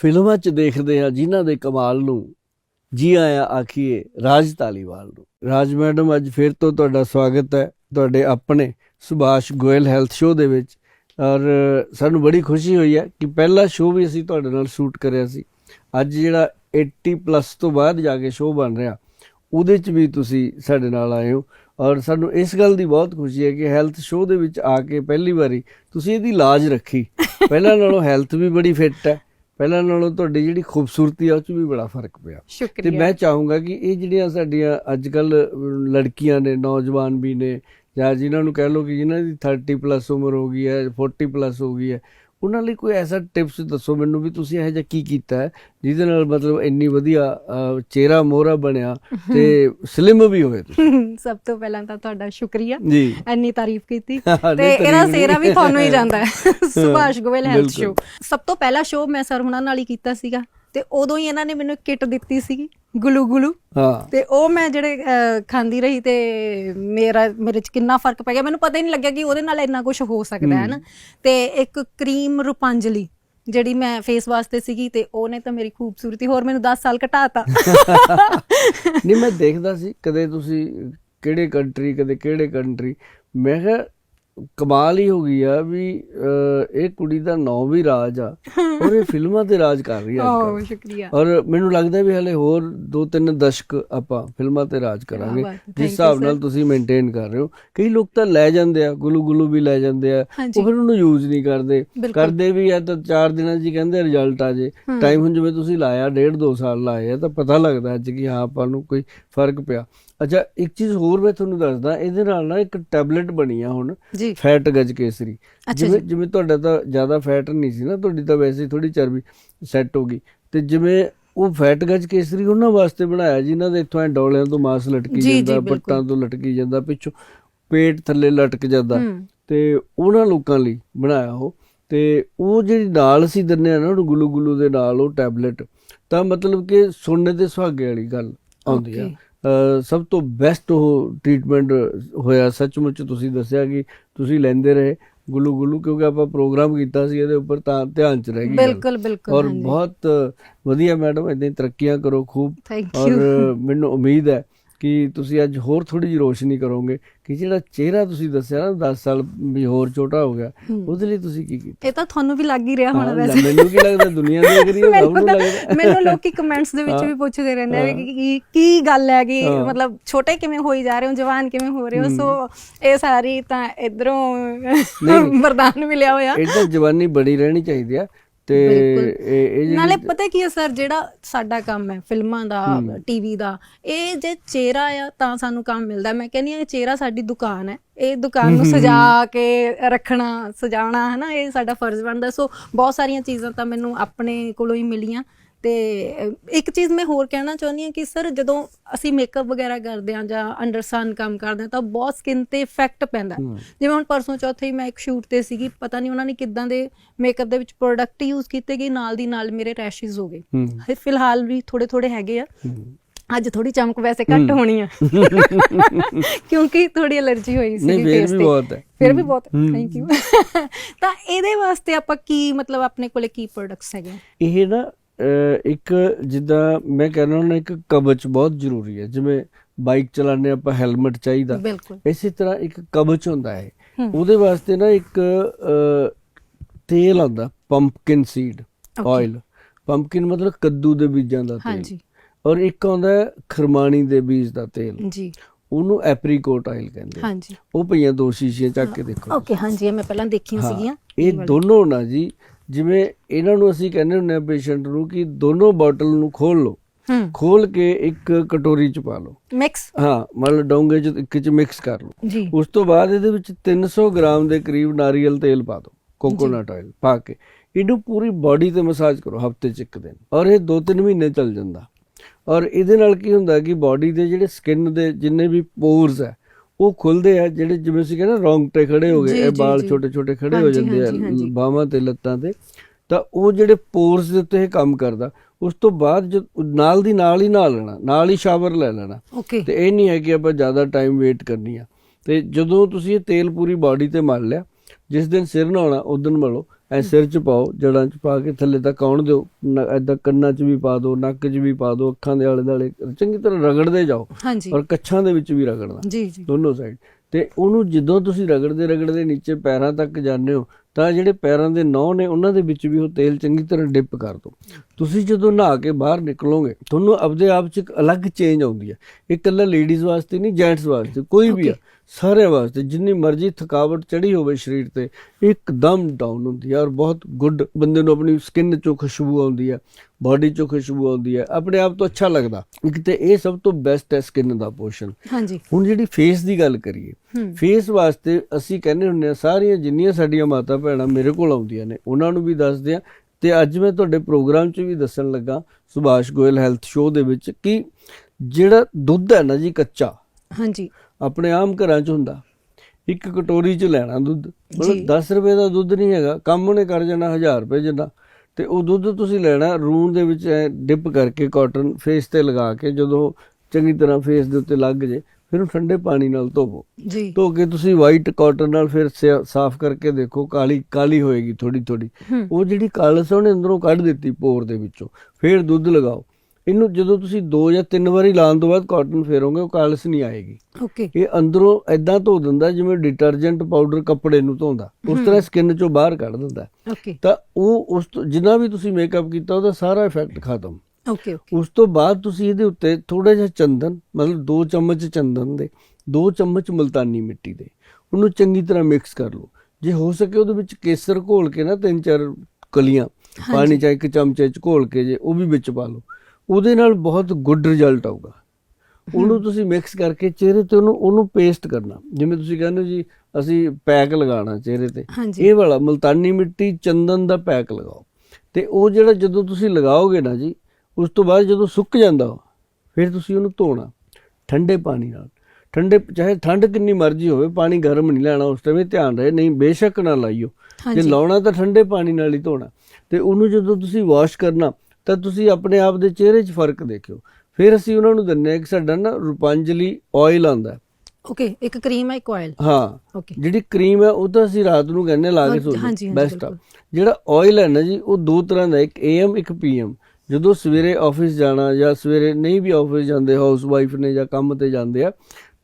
ਫਿਲਮਾਂ 'ਚ ਦੇਖਦੇ ਆ ਜਿਨ੍ਹਾਂ ਦੇ ਕਮਾਲ ਨੂੰ ਜੀ ਆਇਆ ਆਖੀਏ ਰਾਜ ਧਾਲੀਵਾਲ ਨੂੰ। ਰਾਜ ਮੈਡਮ ਅੱਜ ਫਿਰ ਤੋਂ ਤੁਹਾਡਾ ਸਵਾਗਤ ਹੈ। ਤੁਹਾਡੇ ਆਪਣੇ ਸੁਭਾਸ਼ ਗੋਇਲ ਹੈਲਥ ਸ਼ੋਅ ਦੇ ਵਿੱਚ। ਔਰ ਸਾਨੂੰ ਬੜੀ ਖੁਸ਼ੀ ਹੋਈ ਹੈ ਕਿ ਪਹਿਲਾ ਸ਼ੋਅ ਵੀ ਅਸੀਂ ਤੁਹਾਡੇ ਨਾਲ ਸ਼ੂਟ ਕਰਿਆ ਸੀ। ਅੱਜ ਜਿਹੜਾ 80 ਪਲੱਸ ਤੋਂ ਬਾਅਦ ਜਾ ਕੇ ਸ਼ੋਅ ਬਣ ਰਿਹਾ ਉਹਦੇ 'ਚ ਵੀ ਤੁਸੀਂ ਸਾਡੇ ਨਾਲ ਆਏ ਹੋ। ਔਰ ਸਾਨੂੰ ਇਸ ਗੱਲ ਦੀ ਬਹੁਤ ਖੁਸ਼ੀ ਹੈ ਕਿ ਹੈਲਥ ਸ਼ੋਅ ਦੇ ਵਿੱਚ ਆ ਕੇ ਪਹਿਲੀ ਵਾਰੀ ਤੁਸੀਂ ਇਹਦੀ ਲਾਜ ਰੱਖੀ। ਪਹਿਲਾਂ ਨਾਲੋਂ ਹੈਲਥ ਵੀ ਬੜੀ ਫਿੱਟ ਹੈ। ਪਹਿਲਾਂ ਨਾਲੋਂ ਤੁਹਾਡੀ ਜਿਹੜੀ ਖੂਬਸੂਰਤੀ ਆ ਉਹ 'ਚ ਵੀ ਬੜਾ ਫ਼ਰਕ ਪਿਆ। ਤੇ ਮੈਂ ਚਾਹੂੰਗਾ ਕਿ ਇਹ ਜਿਹੜੀਆਂ ਸਾਡੀਆਂ ਅੱਜ ਕੱਲ ਲੜਕੀਆਂ ਨੇ ਨੌਜਵਾਨ ਵੀ ਨੇ ਜਾਂ ਜਿਨ੍ਹਾਂ ਨੂੰ ਕਹਿ ਲਓ ਕਿ ਜਿਨ੍ਹਾਂ ਦੀ 30 ਪਲੱਸ ਉਮਰ ਹੋ ਗਈ ਹੈ 40 ਪਲੱਸ ਹੋ ਗਈ ਹੈ ਉਹਨਾਂ ਲਈ ਕੋਈ ਐਸਾ ਟਿਪਸ ਦੱਸੋ ਮੈਨੂੰ ਵੀ ਤੁਸੀਂ ਇਹੋ ਜਿਹਾ ਕੀ ਕੀਤਾ ਜਿਹਦੇ ਨਾਲ ਮਤਲਬ ਇੰਨੀ ਵਧੀਆ ਚਿਹਰਾ ਮੋਹਰਾ ਬਣਿਆ ਤੇ ਸਲਿਮ ਵੀ ਹੋਏ ਤੁਸੀਂ। ਸਭ ਤੋਂ ਪਹਿਲਾਂ ਤਾਂ ਤੁਹਾਡਾ ਸ਼ੁਕਰੀਆ। ਜੀ। ਇੰਨੀ ਤਾਰੀਫ ਕੀਤੀ। ਤੇ ਇਹਦਾ। ਸੇਰਾ ਵੀ ਤੁਹਾਨੂੰ ਹੀ ਜਾਂਦਾ ਹੈ। ਸੁਭਾਸ਼ ਗੋਇਲ ਹੈਲਥ। ਸ਼ੋ ਸਭ ਤੋਂ ਪਹਿਲਾ ਸ਼ੋ ਮੈਂ ਸਰ ਹੁਣਾਂ ਨਾਲ ਹੀ ਕੀਤਾ ਸੀਗਾ। ਤੇ ਉਦੋਂ ਹੀ ਇਹਨਾਂ ਨੇ ਮੈਨੂੰ ਕਿੱਟ ਦਿੱਤੀ ਸੀਗੀ ਗਲੂ ਗਲੂ। ਹਾਂ। ਤੇ ਉਹ ਮੈਂ ਜਿਹੜੇ ਅਹ, ਖਾਂਦੀ ਰਹੀ ਤੇ ਮੇਰਾ ਮੇਰੇ ਚ ਕਿੰਨਾ ਫ਼ਰਕ ਪੈ ਗਿਆ। ਮੈਨੂੰ ਪਤਾ ਹੀ ਨਹੀਂ ਲੱਗਿਆ ਕਿ ਉਹਦੇ ਨਾਲ ਇੰਨਾ ਕੁਝ ਹੋ ਸਕਦਾ ਹੈ ਨਾ। ਤੇ ਇੱਕ ਕਰੀਮ ਰੂਪਾਂਜਲੀ ਜਿਹੜੀ ਮੈਂ ਫੇਸ ਵਾਸਤੇ ਸੀਗੀ ਤੇ ਉਹਨੇ ਤਾਂ ਮੇਰੀ ਖੂਬਸੂਰਤੀ ਹੋਰ ਮੈਨੂੰ 10 ਸਾਲ ਘਟਾਤਾ। ਨਹੀਂ ਮੈਂ ਦੇਖਦਾ ਸੀ ਕਦੇ ਤੁਸੀਂ ਕਿਹੜੇ ਕੰਟਰੀ ਕਦੇ ਕਿਹੜੇ ਕੰਟਰੀ ਮੈਂ ਕਿਹਾ ਕਮਾਲ ਹੀ ਹੋ ਗਈ ਆ ਵੀ ਇਹ ਕੁੜੀ ਦਾ ਨਾਂ ਵੀ ਰਾਜ ਆ ਔਰ ਇਹ ਫਿਲਮਾਂ ਤੇ ਰਾਜ ਕਰ ਰਹੀ ਆ ਅੱਜ ਓ ਕੱਲ੍ਹ। ਸ਼ੁਕਰੀਆ ਔਰ ਮੈਨੂੰ ਲੱਗਦਾ ਵੀ ਹਲੇ ਹੋਰ ਦੋ ਤਿੰਨ ਦਸ਼ਕ ਆਪਾਂ ਫਿਲਮਾਂ ਤੇ ਰਾਜ ਕਰਾਂਗੇ ਜਿਸ ਹਿਸਾਬ ਨਾਲ. ਤੁਸੀਂ ਮੇਨਟੇਨ ਕਰ ਰਹੇ ਹੋ ਕਈ ਲੋਕ ਤਾਂ ਲੈ ਜਾਂਦੇ ਆ ਗੁਲੂ ਗੁਲੂ ਵੀ ਲੈ ਜਾਂਦੇ ਆ। ਉਹ ਫਿਰ ਉਹਨੂੰ ਯੂਜ਼ ਨਹੀਂ ਕਰਦੇ। ਕਰਦੇ ਵੀ ਆ ਤਾਂ 4 ਦਿਨਾਂ ਹੀ ਕਹਿੰਦੇ ਰਿਜ਼ਲਟ ਆ ਜੇ ਟਾਈਮ ਹੁਣ ਜਿਵੇਂ ਤੁਸੀਂ ਲਾਇਆ ਡੇਢ ਦੋ ਸਾਲ ਲਾਏ ਆ ਤਾਂ ਪਤਾ ਲੱਗਦਾ ਅੱਜ ਕਿ ਹਾਂ ਆਪਾਂ ਨੂੰ ਕੋਈ ਫ਼ਰਕ ਪਿਆ ਅੱਛਾ ਇੱਕ ਚੀਜ਼ ਹੋਰ ਮੈਂ ਤੁਹਾਨੂੰ ਦੱਸਦਾ ਇਹਦੇ ਨਾਲ ਨਾ ਇੱਕ ਟੈਬਲੇਟ ਬਣੀ ਆ ਹੁਣ ਫੈਟ ਗਜ ਕੇਸਰੀ। ਜਿਵੇਂ ਜਿਵੇਂ ਤੁਹਾਡਾ ਤਾਂ ਜ਼ਿਆਦਾ ਫੈਟ ਨਹੀਂ ਸੀ ਨਾ ਤੁਹਾਡੀ ਤਾਂ ਵੈਸੇ ਥੋੜੀ ਚਰਬੀ ਸੈੱਟ ਹੋ ਗਈ। ਤੇ ਜਿਵੇਂ ਉਹ ਫੈਟ ਗਜ ਕੇਸਰੀ ਉਹਨਾਂ ਵਾਸਤੇ ਬਣਾਇਆ ਜਿਨ੍ਹਾਂ ਦੇ ਇੱਥੋਂ ਐ ਡੋਲਿਆਂ ਤੋਂ ਮਾਸ ਲਟਕੀ ਜਾਂਦਾ। ਪੱਟਾਂ ਤੋਂ ਲਟਕੀ ਜਾਂਦਾ ਪਿੱਛੋਂ ਪੇਟ ਥੱਲੇ ਲਟਕ ਜਾਂਦਾ। ਤੇ ਉਹਨਾਂ ਲੋਕਾਂ ਲਈ ਬਣਾਇਆ ਉਹ। ਤੇ ਉਹ ਜਿਹੜੀ ਨਾਲ ਅਸੀਂ ਦਿੰਦੇ ਆ ਨਾ ਗੁਲੂ ਗੁਲੂ ਦੇ ਨਾਲ ਉਹ ਟੈਬਲੇਟ ਤਾਂ ਮਤਲਬ ਕਿ ਸੁਣਨੇ ਤੇ ਸੁਹਾਗੇ ਵਾਲੀ ਗੱਲ ਆਉਂਦੀ ਆ। ਸਭ ਤੋਂ ਬੈਸਟ ਉਹ ਟ੍ਰੀਟਮੈਂਟ ਹੋਇਆ ਸੱਚਮੁੱਚ ਤੁਸੀਂ ਦੱਸਿਆ ਕਿ ਤੁਸੀਂ ਲੈਂਦੇ ਰਹੇ ਗੁਲੂ ਗੁਲੂ ਕਿਉਂਕਿ ਆਪਾਂ ਪ੍ਰੋਗਰਾਮ ਕੀਤਾ ਸੀ ਇਹਦੇ ਉੱਪਰ ਤਾਂ ਧਿਆਨ ਚ ਰਹਿ ਗਈ। ਬਿਲਕੁਲ ਬਿਲਕੁਲ ਔਰ। ਬਹੁਤ ਵਧੀਆ ਮੈਡਮ ਇਦਾਂ ਤਰੱਕੀਆਂ ਕਰੋ ਖੂਬ ਔਰ. ਮੈਨੂੰ ਉਮੀਦ ਹੈ ਕਿ ਤੁਸੀਂ ਅੱਜ ਹੋਰ ਥੋੜੀ ਜਿਹੀ ਰੋਸ਼ਨੀ ਕਰੋਗੇ ਕਿ ਜਿਹੜਾ ਚਿਹਰਾ ਤੁਸੀਂ ਦੱਸਿਆ ਨਾ 10 ਸਾਲ ਵੀ ਹੋਰ ਛੋਟਾ ਹੋ ਗਿਆ ਉਹਦੇ ਲਈ ਤੁਸੀਂ ਕੀ ਕੀਤਾ? ਇਹ ਤਾਂ ਤੁਹਾਨੂੰ ਵੀ ਲੱਗ ਹੀ ਰਿਹਾ ਹੋਣਾ ਵੈਸੇ। ਮੈਨੂੰ ਕੀ ਲੱਗਦਾ ਦੁਨੀਆ ਦੇਖ ਰਹੀ ਹੈ ਮੈਨੂੰ ਲੱਗਦਾ। ਮੈਨੂੰ ਲੋਕੀ ਕਮੈਂਟਸ ਦੇ ਵਿੱਚ ਵੀ ਪੁੱਛਦੇ ਰਹਿੰਦੇ ਆ ਕਿ ਕੀ ਗੱਲ ਹੈ ਕਿ। ਮਤਲਬ ਛੋਟੇ ਕਿਵੇਂ ਹੋਈ ਜਾ ਰਹੇ ਹੋ ਜਵਾਨ ਕਿਵੇਂ ਹੋ ਰਹੇ ਹੋ ਸੋ ਇਹ ਸਾਰੀ ਤਾਂ ਇਧਰੋਂ ਵਰਦਾਨ ਮਿਲਿਆ ਹੋਇਆ। ਇਹ ਤਾਂ ਜਵਾਨੀ ਬੜੀ ਰਹਿਣੀ ਚਾਹੀਦੀ ਆ। ਤੇ। ਇਹ ਨਾਲੇ ਪਤਾ ਕੀ ਹੈ ਸਰ ਜਿਹੜਾ ਸਾਡਾ ਕੰਮ ਹੈ ਫਿਲਮਾਂ ਦਾ ਟੀਵੀ ਦਾ ਇਹ ਜੇ ਚਿਹਰਾ ਆ ਤਾਂ ਸਾਨੂੰ ਕੰਮ ਮਿਲਦਾ। ਮੈਂ ਕਹਿੰਦੀ ਆ ਇਹ ਚਿਹਰਾ ਸਾਡੀ ਦੁਕਾਨ ਹੈ। ਇਹ ਦੁਕਾਨ ਨੂੰ ਸਜਾ ਕੇ ਰੱਖਣਾ ਸਜਾਉਣਾ ਹੈ ਨਾ ਇਹ ਸਾਡਾ ਫਰਜ਼ ਬਣਦਾ। ਸੋ ਬਹੁਤ ਸਾਰੀਆਂ ਚੀਜ਼ਾਂ ਤਾਂ ਮੈਨੂੰ ਆਪਣੇ ਕੋਲੋਂ ਹੀ ਮਿਲੀਆਂ। ਤੇ ਇੱਕ ਚੀਜ਼ ਮੈਂ ਹੋਰ ਕਹਿਣਾ ਚਾਹੁੰਦੀ ਹਾਂ ਕਿ ਸਰ ਜਦੋਂ ਅਸੀਂ ਮੇਕਅਪ ਵਗੈਰਾ ਕਰਦੇ ਹਾਂ ਜਾਂ ਅੰਡਰ ਸਨ ਕੰਮ ਕਰਦੇ ਹਾਂ ਤਾਂ ਬਹੁਤ ਸਕਿਨ ਤੇ ਇਫੈਕਟ ਪੈਂਦਾ। ਜਿਵੇਂ ਹੁਣ ਪਰਸੋਂ ਚੌਥੇ ਹੀ ਮੈਂ ਇੱਕ ਸ਼ੂਟ ਤੇ ਸੀਗੀ ਪਤਾ ਨਹੀਂ ਉਹਨਾਂ ਨੇ ਕਿੱਦਾਂ ਦੇ ਮੇਕਅਪ ਦੇ ਵਿੱਚ ਪ੍ਰੋਡਕਟ ਯੂਜ਼ ਕੀਤੇ ਗਏ ਨਾਲ ਦੀ ਨਾਲ ਮੇਰੇ ਰੈਸ਼ਿਸ ਹੋ ਗਏ। ਫਿਲਹਾਲ ਵੀ ਥੋੜੇ ਥੋੜੇ ਹੈਗੇ ਆ। ਅੱਜ ਥੋੜੀ ਚਮਕ ਵੈਸੇ ਘੱਟ ਹੋਣੀ ਆ। ਕਿਉਂਕਿ ਥੋੜੀ ਅਲਰਜੀ ਹੋਈ ਸੀ ਫੇਰ ਵੀ ਬਹੁਤ ਹੈ। ਫਿਰ ਵੀ ਬਹੁਤ। ਥੈਂਕ ਯੂ ਤਾਂ ਇਹਦੇ ਵਾਸਤੇ ਆਪਾਂ ਕੀ ਮਤਲਬ ਆਪਣੇ ਕੋਲੇ ਕੀ ਪ੍ਰੋਡਕਟਸ ਹੈਗੇ ਇਹ ਨਾ ਇੱਕ ਜਿੱਦਾਂ ਮੈਂ ਕਹਿੰਦਾ ਹੁੰਦਾ ਇੱਕ ਕਵਚ ਬਹੁਤ ਜ਼ਰੂਰੀ ਹੈ। ਜਿਵੇਂ ਬਾਈਕ ਚਲਾਉਂਦੇ ਆਪਾਂ ਹੈਲਮਟ ਚਾਹੀਦਾ। ਇਸੇ ਤਰ੍ਹਾਂ ਇੱਕ ਕਵਚ ਹੁੰਦਾ ਹੈ। ਉਹਦੇ ਵਾਸਤੇ ਨਾ ਇੱਕ ਤੇਲ ਆਉਂਦਾ ਪੰਪਕਿਨ ਸੀਡ. ਆਇਲ ਪੰਪਕਿਨ ਮਤਲਬ ਕੱਦੂ ਦੇ ਬੀਜਾਂ ਦਾ ਤੇਲ। ਹਾਂਜੀ। ਔਰ ਇੱਕ ਆਉਂਦਾ ਖਰਮਾਣੀ ਦੇ ਬੀਜ ਦਾ ਤੇਲ। ਜੀ। ਉਹਨੂੰ ਐਪਰੀਕੋਟ ਆਇਲ ਕਹਿੰਦੇ। ਹਾਂਜੀ। ਉਹ ਪਈਆਂ ਦੋ ਸ਼ੀਸ਼ੀਆਂ ਚੱਕ ਕੇ ਦੇਖੋ। ਓਕੇ ਹਾਂਜੀ ਇਹ ਮੈਂ ਪਹਿਲਾਂ ਦੇਖੀਆਂ ਸੀਗੀਆਂ। ਇਹ ਦੋਨੋਂ ਨਾ ਜੀ ਜਿਵੇਂ ਇਹਨਾਂ ਨੂੰ ਅਸੀਂ ਕਹਿੰਦੇ ਹੁੰਦੇ ਆ ਪੇਸ਼ੈਂਟ ਨੂੰ ਕਿ ਦੋਨੋਂ ਬੋਟਲ ਨੂੰ ਖੋਲ ਲਓ। ਖੋਲ ਕੇ ਇੱਕ ਕਟੋਰੀ ਚ ਪਾ ਲਓ। ਮਿਕਸ ਹਾਂ ਮਤਲਬ ਡੋਂਗੇ ਚ ਇੱਕ ਚ ਮਿਕਸ ਕਰ ਲਓ। ਉਸ ਤੋਂ ਬਾਅਦ ਇਹਦੇ ਵਿੱਚ 300 ਗ੍ਰਾਮ ਦੇ ਕਰੀਬ ਨਾਰੀਅਲ ਤੇਲ ਪਾ ਦਿਓ ਕੋਕੋਨਟ ਆਇਲ ਪਾ ਕੇ। ਇਹਨੂੰ ਪੂਰੀ ਬਾਡੀ ਤੇ ਮਸਾਜ ਕਰੋ ਹਫ਼ਤੇ ਚ ਇੱਕ ਦਿਨ। ਔਰ ਇਹ 2-3 ਮਹੀਨੇ ਚੱਲ ਜਾਂਦਾ। ਔਰ ਇਹਦੇ ਨਾਲ ਕੀ ਹੁੰਦਾ ਕਿ ਬਾਡੀ ਦੇ ਜਿਹੜੇ ਸਕਿਨ ਦੇ ਜਿੰਨੇ ਵੀ ਪੋਰਸ ਹੈ ਉਹ ਖੁੱਲਦੇ ਆ ਜਿਹੜੇ ਜਿਵੇਂ ਅਸੀਂ ਕਹਿੰਦੇ ਰੌਂਗਟੇ ਖੜੇ ਹੋ ਗਏ ਇਹ ਬਾਲ। ਛੋਟੇ ਛੋਟੇ ਖੜੇ ਹੋ ਜਾਂਦੇ ਆ। ਬਾਹਾਂ ਤੇ ਲੱਤਾਂ ਤੇ। ਤਾਂ ਉਹ ਜਿਹੜੇ ਪੋਰਸ ਦੇ ਉੱਤੇ ਇਹ ਕੰਮ ਕਰਦਾ ਉਸ ਤੋਂ ਬਾਅਦ ਜਦ ਨਾਲ ਦੀ ਨਾਲ ਹੀ ਨਹਾ ਲੈਣਾ ਨਾਲ ਹੀ ਸ਼ਾਵਰ ਲੈ ਲੈਣਾ। ਤੇ ਇਹ ਨਹੀਂ ਹੈ ਕਿ ਆਪਾਂ ਜ਼ਿਆਦਾ ਟਾਈਮ ਵੇਟ ਕਰਨੀ ਆ। ਤੇ ਜਦੋਂ ਤੁਸੀਂ ਇਹ ਤੇਲ ਪੂਰੀ ਬਾਡੀ ਤੇ ਮਲ ਲਿਆ ਜਿਸ ਦਿਨ ਸਿਰ ਨਹਾਉਣਾ ਉਸ ਦਿਨ ਮਲੋ। ਐ ਸਿਰ 'ਚ ਪਾਓ ਜੜਾਂ 'ਚ ਪਾ ਕੇ ਥੱਲੇ ਤੱਕ ਆਉਣ ਦਿਓ? ਐਦਾਂ ਕੰਨਾਂ 'ਚ ਵੀ ਪਾ ਦਿਓ ਨੱਕ 'ਚ ਵੀ ਪਾ ਦਿਓ ਅੱਖਾਂ ਦੇ ਆਲੇ ਦੁਆਲੇ ਚੰਗੀ ਤਰ੍ਹਾਂ ਰਗੜਦੇ ਜਾਓ। ਔਰ ਕੱਛਾਂ ਦੇ ਵਿੱਚ ਵੀ ਰਗੜਨਾ। ਜੀ ਜੀ। ਦੋਨੋਂ ਸਾਈਡ ਤੇ ਉਹਨੂੰ ਜਦੋਂ ਤੁਸੀਂ ਰਗੜਦੇ ਰਗੜਦੇ ਨੀਚੇ ਪੈਰਾਂ ਤੱਕ ਜਾਂਦੇ ਹੋ ਤਾਂ ਜਿਹੜੇ ਪੈਰਾਂ ਦੇ ਨੌ ਨੇ ਉਹਨਾਂ ਦੇ ਵਿੱਚ ਵੀ ਉਹ ਤੇਲ ਚੰਗੀ ਤਰ੍ਹਾਂ ਡਿਪ ਕਰ ਦਿਓ ਤੁਸੀਂ ਜਦੋਂ ਨਹਾ ਕੇ ਬਾਹਰ ਨਿਕਲੋਗੇ ਤੁਹਾਨੂੰ ਆਪਦੇ ਆਪ 'ਚ ਇੱਕ ਅਲੱਗ ਚੇਂਜ ਆਉਂਦੀ ਹੈ। ਇਹ ਇਕੱਲਾ ਲੇਡੀਜ਼ ਵਾਸਤੇ ਨਹੀਂ ਜੈਂਟਸ ਵਾਸਤੇ ਕੋਈ ਵੀ ਆ ਸਾਰੇ ਵਾਸਤੇ ਜਿੰਨੀ ਮਰਜ਼ੀ ਥਕਾਵਟ ਚੜੀ ਹੋਵੇ ਸਰੀਰ ਤੇ ਇੱਕਦਮ ਡਾਊਨ ਹੁੰਦੀ ਹੈ ਔਰ ਬਹੁਤ ਗੁੱਡ ਬੰਦੇ ਨੂੰ ਆਪਣੀ ਸਕਿਨ 'ਚੋਂ ਖੁਸ਼ਬੂ ਆਉਂਦੀ ਹੈ। ਬਾਡੀ 'ਚੋਂ ਖੁਸ਼ਬੂ ਆਉਂਦੀ ਹੈ ਆਪਣੇ ਆਪ ਤੋਂ ਅੱਛਾ ਲੱਗਦਾ। ਇੱਕ ਤੇ ਇਹ ਸਭ ਤੋਂ ਬੈਸਟ ਹੈ ਸਕਿਨ ਦਾ ਪੋਰਸ਼ਨ ਹਾਂਜੀ। ਹੁਣ ਜਿਹੜੀ ਫੇਸ ਦੀ ਗੱਲ ਕਰੀਏ ਫੇਸ ਵਾਸਤੇ ਅਸੀਂ ਕਹਿੰਦੇ ਹੁੰਦੇ ਆ ਸਾਰੀਆਂ ਜਿੰਨੀਆਂ ਸਾਡੀਆਂ ਮਾਤਾ ਭੈਣਾਂ ਮੇਰੇ ਕੋਲ ਆਉਂਦੀਆਂ ਨੇ ਉਹਨਾਂ ਨੂੰ ਵੀ ਦੱਸਦੇ ਆ ਤੇ ਅੱਜ ਮੈਂ ਤੁਹਾਡੇ ਪ੍ਰੋਗਰਾਮ 'ਚ ਵੀ ਦੱਸਣ ਲੱਗਾ ਸੁਭਾਸ਼ ਗੋਇਲ ਹੈਲਥ ਸ਼ੋਅ ਦੇ ਵਿੱਚ ਕਿ ਜਿਹੜਾ ਦੁੱਧ ਹੈ ਨਾ ਜੀ ਕੱਚਾ ਹਾਂਜੀ। ਆਪਣੇ ਆਮ ਘਰਾਂ 'ਚ ਹੁੰਦਾ ਇੱਕ ਕਟੋਰੀ 'ਚ ਲੈਣਾ ਦੁੱਧ। ਮਤਲਬ 10 ਰੁਪਏ ਦਾ ਦੁੱਧ ਨਹੀਂ ਹੈਗਾ ਕੰਮ ਉਹਨੇ ਕਰ ਜਾਣਾ 1000 ਰੁਪਏ ਜਿੰਨਾ। ਤੇ ਉਹ ਦੁੱਧ ਤੁਸੀਂ ਲੈਣਾ ਰੂਣ ਦੇ ਵਿੱਚ ਡਿਪ ਕਰਕੇ ਕਾਟਨ ਫੇਸ ਤੇ ਲਗਾ ਕੇ ਜਦੋਂ ਚੰਗੀ ਤਰ੍ਹਾਂ ਫੇਸ ਦੇ ਉੱਤੇ ਲੱਗ ਜੇ ਫਿਰ ਉਹ ਠੰਡੇ ਪਾਣੀ ਨਾਲ ਧੋਵੋ। ਜੀ। ਧੋ ਕੇ ਤੁਸੀਂ ਵਾਈਟ ਕਾਟਨ ਨਾਲ ਫਿਰ ਸਾਫ਼ ਕਰਕੇ ਦੇਖੋ ਕਾਲੀ ਕਾਲੀ ਹੋਏਗੀ ਥੋੜੀ ਥੋੜੀ ਉਹ ਜਿਹੜੀ ਕਾਲਸ ਉਹਨੇ ਅੰਦਰੋਂ ਕੱਢ ਦਿੱਤੀ ਪੋਰ ਦੇ ਵਿੱਚੋਂ। ਫਿਰ ਦੁੱਧ ਲਗਾਓ। ਇਹਨੂੰ ਜਦੋਂ ਤੁਸੀਂ ਦੋ ਜਾਂ ਤਿੰਨ ਵਾਰੀ ਲਾਉਣ ਤੋਂ ਬਾਅਦ ਕਾਟਨ ਫੇਰੋਗੇ ਉਹ ਕਾਲਸ ਨਹੀਂ ਆਏਗੀ। ਓਕੇ ਇਹ ਅੰਦਰੋਂ ਐਦਾਂ ਧੋ ਦਿੰਦਾ ਜਿਵੇਂ ਡਿਟਰਜੈਂਟ ਪਾਊਡਰ ਕੱਪੜੇ ਨੂੰ ਧੋਂਦਾ। ਉਸ ਤਰ੍ਹਾਂ ਸਕਿਨ ਚੋਂ ਬਾਹਰ ਕੱਢ ਦਿੰਦਾ। ਓਕੇ ਤਾਂ ਉਹ ਉਸ ਜਿੰਨਾ ਵੀ ਤੁਸੀਂ ਮੇਕਅਪ ਕੀਤਾ ਉਹਦਾ ਸਾਰਾ ਇਫੈਕਟ ਖਤਮ। ਓਕੇ ਓਕੇ ਉਸ ਤੋਂ ਬਾਅਦ ਤੁਸੀਂ ਇਹਦੇ ਉੱਤੇ ਥੋੜਾ ਜਿਹਾ ਚੰਦਨ ਮਤਲਬ 2 ਚਮਚ ਚੰਦਨ ਦੇ 2 ਚਮਚ ਮਲਤਾਨੀ ਮਿੱਟੀ ਦੇ ਉਹਨੂੰ ਚੰਗੀ ਤਰ੍ਹਾਂ ਮਿਕਸ ਕਰ ਲਓ। ਜੇ ਹੋ ਸਕੇ ਉਹਦੇ ਵਿੱਚ ਕੇਸਰ ਘੋਲ ਕੇ ਨਾ ਤਿੰਨ ਚਾਰ ਕਲੀਆਂ ਪਾਣੀ ਚ ਇੱਕ ਚਮਚੇ ਚ ਘੋਲ ਕੇ ਜੇ ਉਹ ਵੀ ਵਿੱਚ ਪਾ ਲਓ। ਉਹਦੇ ਨਾਲ ਬਹੁਤ ਗੁੱਡ ਰਿਜ਼ਲਟ ਆਊਗਾ। ਉਹਨੂੰ ਤੁਸੀਂ ਮਿਕਸ ਕਰਕੇ ਚਿਹਰੇ ਤੇ ਉਹਨੂੰ ਉਹਨੂੰ ਪੇਸਟ ਕਰਨਾ। ਜਿਵੇਂ ਤੁਸੀਂ ਕਹਿੰਦੇ ਹੋ ਜੀ ਅਸੀਂ ਪੈਕ ਲਗਾਉਣਾ ਚਿਹਰੇ ਤੇ। ਇਹ ਵਾਲਾ ਮਲਤਾਨੀ ਮਿੱਟੀ ਚੰਦਨ ਦਾ ਪੈਕ ਲਗਾਓ। ਤੇ ਉਹ ਜਿਹੜਾ ਜਦੋਂ ਤੁਸੀਂ ਲਗਾਓਗੇ ਨਾ ਜੀ ਉਸ ਤੋਂ ਬਾਅਦ ਜਦੋਂ ਸੁੱਕ ਜਾਂਦਾ ਫਿਰ ਤੁਸੀਂ ਉਹਨੂੰ ਧੋਣਾ ਠੰਡੇ ਪਾਣੀ ਨਾਲ। ਠੰਡੇ ਚਾਹੇ ਠੰਡ ਕਿੰਨੀ ਮਰਜ਼ੀ ਹੋਵੇ ਪਾਣੀ ਗਰਮ ਨਹੀਂ ਲੈਣਾ ਉਸ ਟਾਈਮ ਧਿਆਨ ਰਹੇ ਨਹੀਂ ਬੇਸ਼ੱਕ ਨਾ ਲਾਈਓ। ਜੇ ਲਾਉਣਾ ਤਾਂ ਠੰਡੇ ਪਾਣੀ ਨਾਲ ਹੀ ਧੋਣਾ। ਤੇ ਉਹਨੂੰ ਜਦੋਂ ਤੁਸੀਂ ਵਾਸ਼ ਕਰਨਾ ਤਾਂ ਤੁਸੀਂ ਆਪਣੇ ਆਪ ਦੇ ਚਿਹਰੇ 'ਚ ਫ਼ਰਕ ਦੇਖਿਓ। ਫਿਰ ਅਸੀਂ ਉਹਨਾਂ ਨੂੰ ਦਿੰਨੇ ਆ ਕਿ ਸਾਡਾ ਨਾ ਰੂਪਾਂਜਲੀ ਆਇਲ ਆਂਦਾ ਓਕੇ ਇੱਕ ਕਰੀਮ ਹੈ ਇੱਕ ਆਇਲ ਹਾਂ ਓਕੇ ਜਿਹੜੀ ਕਰੀਮ ਹੈ ਉਹ ਤਾਂ ਅਸੀਂ ਰਾਤ ਨੂੰ ਕਹਿੰਦੇ ਹਾਂ ਲਾ ਕੇ ਹਾਂਜੀ, ਸੋ ਹਾਂਜੀ, ਹਾਂਜੀ, ਬੈਸਟ ਆ। ਜਿਹੜਾ ਆਇਲ ਹੈ ਨਾ ਜੀ ਉਹ ਦੋ ਤਰ੍ਹਾਂ ਦਾ ਇੱਕ ਏਐਮ ਇੱਕ ਪੀਐਮ ਜਦੋਂ ਸਵੇਰੇ ਆਫਿਸ ਜਾਣਾ ਜਾਂ ਸਵੇਰੇ ਨਹੀਂ ਵੀ ਆਫਿਸ ਜਾਂਦੇ ਹਾਊਸ ਵਾਈਫ ਨੇ ਜਾਂ ਕੰਮ ਤੇ ਜਾਂਦੇ ਆ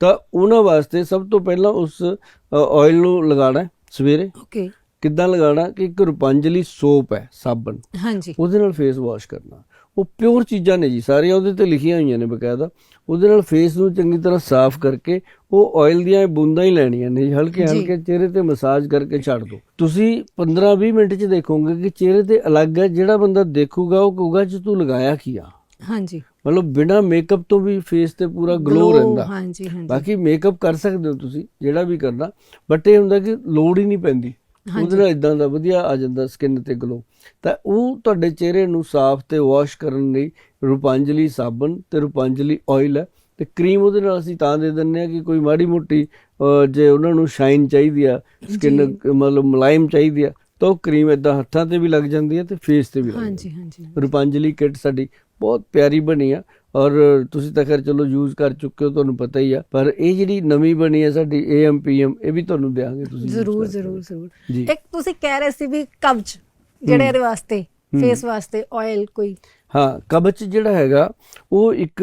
ਤਾਂ ਉਹਨਾਂ ਵਾਸਤੇ ਸਭ ਤੋਂ ਪਹਿਲਾਂ ਉਸ ਆਇਲ ਨੂੰ ਲਗਾਉਣਾ ਹੈ ਸਵੇਰੇ। ਓਕੇ ਕਿੱਦਾਂ ਲਗਾਉਣਾ ਕਿ ਇੱਕ ਰੂਪਾਂਜਲੀ ਸੋਪ ਹੈ ਸਾਬਣ। ਹਾਂਜੀ। ਉਹਦੇ ਨਾਲ ਫੇਸ ਵਾਸ਼ ਕਰਨਾ। ਉਹ ਪਿਓਰ ਚੀਜ਼ਾਂ ਨੇ ਜੀ ਸਾਰੀਆਂ ਉਹਦੇ ਤੇ ਲਿਖੀਆਂ ਹੋਈਆਂ ਨੇ ਬਕਾਇਦਾ। ਉਹਦੇ ਨਾਲ ਫੇਸ ਨੂੰ ਚੰਗੀ ਤਰ੍ਹਾਂ ਸਾਫ਼ ਕਰਕੇ ਉਹ ਆਇਲ ਦੀਆਂ ਬੂੰਦਾਂ ਹੀ ਲੈਣੀਆਂ ਨੇ ਜੀ, ਹਲਕੇ ਜੀ। ਹਲਕੇ ਚਿਹਰੇ ਤੇ ਮਸਾਜ ਕਰਕੇ ਛੱਡ ਦਿਓ ਤੁਸੀਂ 15-20 ਮਿੰਟ 'ਚ ਦੇਖੋਗੇ ਕਿ ਚਿਹਰੇ ਤੇ ਅਲੱਗ ਹੈ ਜਿਹੜਾ ਬੰਦਾ ਦੇਖੂਗਾ ਉਹ ਕਹੂਗਾ ਕਿ ਤੂੰ ਲਗਾਇਆ ਕੀ ਆ? ਹਾਂਜੀ। ਮਤਲਬ ਬਿਨਾ ਮੇਕਅਪ ਤੋਂ ਵੀ ਫੇਸ ਤੇ ਪੂਰਾ ਗਲੋ ਰਹਿੰਦਾ। ਹਾਂਜੀ ਹਾਂਜੀ। ਬਾਕੀ ਮੇਕਅਪ ਕਰ ਸਕਦੇ ਹੋ ਤੁਸੀਂ ਜਿਹੜਾ ਵੀ ਕਰਨਾ। ਬਟ ਇਹ ਹੁੰਦਾ ਕਿ ਲੋੜ ਹੀ ਨਹੀਂ ਪੈਂਦੀ। ਉਹਦੇ ਨਾਲ ਇਦਾਂ ਦਾ ਵਧੀਆ ਆ ਜਾਂਦਾ ਸਕਿਨ ਤੇ ਗਲੋ ਤਾਂ ਉਹ ਤੁਹਾਡੇ ਚਿਹਰੇ ਨੂੰ ਸਾਫ਼ ਤੇ ਵਾਸ਼ ਕਰਨ ਲਈ ਰੂਪਾਂਜਲੀ ਸਾਬਣ ਤੇ ਰੂਪਾਂਜਲੀ ਆਇਲ ਹੈ ਤੇ ਕਰੀਮ ਉਹਦੇ ਨਾਲ ਅਸੀਂ ਤਾਂ ਦੇ ਦਿੰਨੇ ਆ ਕਿ ਕੋਈ ਮਾੜੀ ਮੋਟੀ ਜੇ ਉਹਨਾਂ ਨੂੰ ਸ਼ਾਈਨ ਚਾਹੀਦੀ ਆ ਸਕਿਨ ਮਤਲਬ ਮੁਲਾਇਮ ਚਾਹੀਦੀ ਆ ਤਾਂ ਉਹ ਕਰੀਮ ਇਦਾਂ ਹੱਥਾਂ ਤੇ ਵੀ ਲੱਗ ਜਾਂਦੀ ਹੈ ਤੇ ਫੇਸ ਤੇ ਵੀ ਹਾਂਜੀ ਹਾਂਜੀ। ਰੂਪਾਂਜਲੀ ਕਿਟ ਸਾਡੀ ਬਹੁਤ ਪਿਆਰੀ ਬਣੀ ਆ। ਔਰ ਤੁਸੀਂ ਤਾਂ ਖੈਰ ਚਲੋ ਯੂਜ਼ ਕਰ ਚੁੱਕੇ ਹੋ ਤੁਹਾਨੂੰ ਪਤਾ ਹੀ ਆ। ਪਰ ਇਹ ਜਿਹੜੀ ਨਵੀਂ ਬਣੀ ਹੈ ਸਾਡੀ ਏਐਮ ਪੀਐਮ ਇਹ ਵੀ ਤੁਹਾਨੂੰ ਦੇਵਾਂਗੇ ਤੁਸੀਂ ਜ਼ਰੂਰ ਜ਼ਰੂਰ ਜ਼ਰੂਰ। ਇੱਕ ਤੁਸੀਂ ਕਹਿ ਰਹੇ ਸੀ ਵੀ ਕਬਜ਼ ਜਿਹੜੇ ਇਹਦੇ ਵਾਸਤੇ ਫੇਸ ਵਾਸਤੇ ਆਇਲ ਕੋਈ। ਹਾਂ ਕਬਚ ਜਿਹੜਾ ਹੈਗਾ ਉਹ ਇੱਕ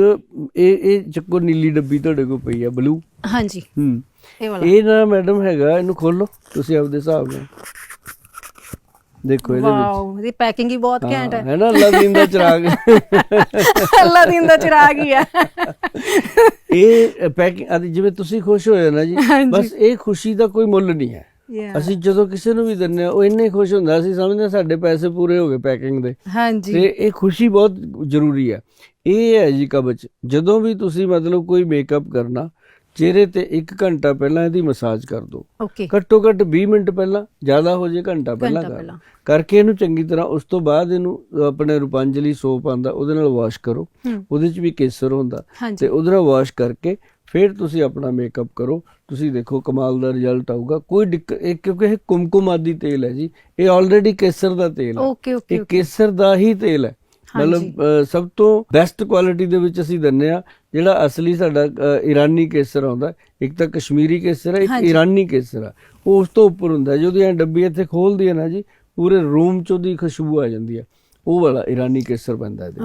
ਇਹ ਇਹ ਚੱਕੋ ਨੀਲੀ ਡੱਬੀ ਤੁਹਾਡੇ ਕੋਲ ਪਈ ਆ ਬਲੂ ਹਾਂਜੀ। ਹੂੰ। ਇਹ ਵਾਲਾ। ਇਹ ਨਾ ਮੈਡਮ ਹੈਗਾ ਇਹਨੂੰ ਖੋਲੋ ਤੁਸੀਂ ਆਪਦੇ ਹਿਸਾਬ ਨਾਲ। ਦੇਖੋ ਇਹਦੇ ਵਿੱਚ। ਵਾਓ ਇਹਦੀ ਪੈਕਿੰਗ ਹੀ ਬਹੁਤ ਘੈਂਟ ਹਾਂ, ਹੈ ਨਾ ਅੱਲਾ ਦੀਨ ਦਾ ਚਿਰਾਗ। ਅੱਲਾ ਦਿਨ ਦਾ ਚਿਰਾਗ ਹੀ ਹੈ। ਇਹ ਪੈਕਿੰਗ ਜਿਵੇਂ ਤੁਸੀਂ ਖੁਸ਼ ਹੋਏ ਨਾ ਜੀ ਹਾਂਜੀ। ਬਸ ਇਹ ਖੁਸ਼ੀ ਦਾ ਕੋਈ ਮੁੱਲ ਨਹੀਂ ਹੈ। Yeah. ਅਸੀਂ ਜਦੋਂ ਕਿਸੇ ਨੂੰ ਵੀ ਦਿੰਨੇ ਆ ਉਹ ਇੰਨੇ ਖੁਸ਼ ਹੁੰਦਾ ਅਸੀਂ ਸਮਝਦੇ ਹਾਂ ਸਾਡੇ ਪੈਸੇ ਪੂਰੇ ਹੋ ਗਏ ਪੈਕਿੰਗ ਦੇ। ਹਾਂਜੀ। ਤੇ ਇਹ ਖੁਸ਼ੀ ਬਹੁਤ ਜ਼ਰੂਰੀ ਹੈ। ਇਹ ਹੈ ਜੀ ਕਬਚ ਜਦੋਂ ਵੀ ਤੁਸੀਂ ਮਤਲਬ ਕੋਈ ਮੇਕਅਪ ਕਰਨਾ ਚਿਹਰੇ ਤੇ 1 ਘੰਟਾ ਪਹਿਲਾਂ ਇਹਦੀ ਮਸਾਜ ਕਰ ਦਿਓ ਓਕੇ ਘੱਟੋ ਘੱਟ 20 ਮਿੰਟ ਪਹਿਲਾਂ ਜ਼ਿਆਦਾ ਹੋ ਜੇ ਘੰਟਾ ਪਹਿਲਾਂ ਕਰ। ਕਰਕੇ ਇਹਨੂੰ ਚੰਗੀ ਤਰ੍ਹਾਂ ਉਸ ਤੋਂ ਬਾਅਦ ਇਹਨੂੰ ਆਪਣੇ ਰੂਪਾਂਜਲੀ ਸੋਪ ਆਂਦਾ ਉਹਦੇ ਨਾਲ ਵਾਸ਼ ਕਰੋ। ਉਹਦੇ 'ਚ ਵੀ ਕੇਸਰ ਹੁੰਦਾ। ਤੇ ਉਹਦੇ ਨਾਲ ਵਾਸ਼ ਕਰਕੇ ਫਿਰ ਤੁਸੀਂ ਆਪਣਾ ਮੇਕਅਪ ਕਰੋ। ਤੁਸੀਂ ਦੇਖੋ ਕਮਾਲ ਦਾ ਰਿਜ਼ਲਟ ਆਊਗਾ। ਕੋਈ ਕਿਉਂਕਿ ਇਹ ਕੁਮਕੁਮ ਆਦੀ ਤੇਲ ਹੈ ਜੀ। ਇਹ ਆਲਰੇਡੀ ਕੇਸਰ ਦਾ ਤੇਲ ਹੈ। ਇਹ ਕੇਸਰ ਦਾ ਹੀ ਤੇਲ ਹੈ। ਮਤਲਬ ਸਭ ਤੋਂ ਬੈਸਟ ਕੁਆਲਿਟੀ ਦੇ ਵਿੱਚ ਅਸੀਂ ਦਿੰਨੇ ਆ ਜਿਹੜਾ ਅਸਲੀ ਸਾਡਾ ਈਰਾਨੀ ਕੇਸਰ ਆਉਂਦਾ ਇੱਕ ਤਾਂ ਕਸ਼ਮੀਰੀ ਕੇਸਰ ਹੈ ਇੱਕ। ਈਰਾਨੀ ਕੇਸਰ ਹੈ ਉਹ ਉਸ ਤੋਂ ਉੱਪਰ ਹੁੰਦਾ ਜਦੋਂ ਇਹ ਡੱਬੀ ਇੱਥੇ ਖੋਲਦੀ ਹੈ ਨਾ ਜੀ ਪੂਰੇ ਰੂਮ ਚ ਉਹਦੀ ਖੁਸ਼ਬੂ ਆ ਜਾਂਦੀ ਹੈ ਉਹ ਵਾਲਾ ਇਰਾਨੀ ਕੇਸਰ ਇਹਦੇ ਵਿੱਚ।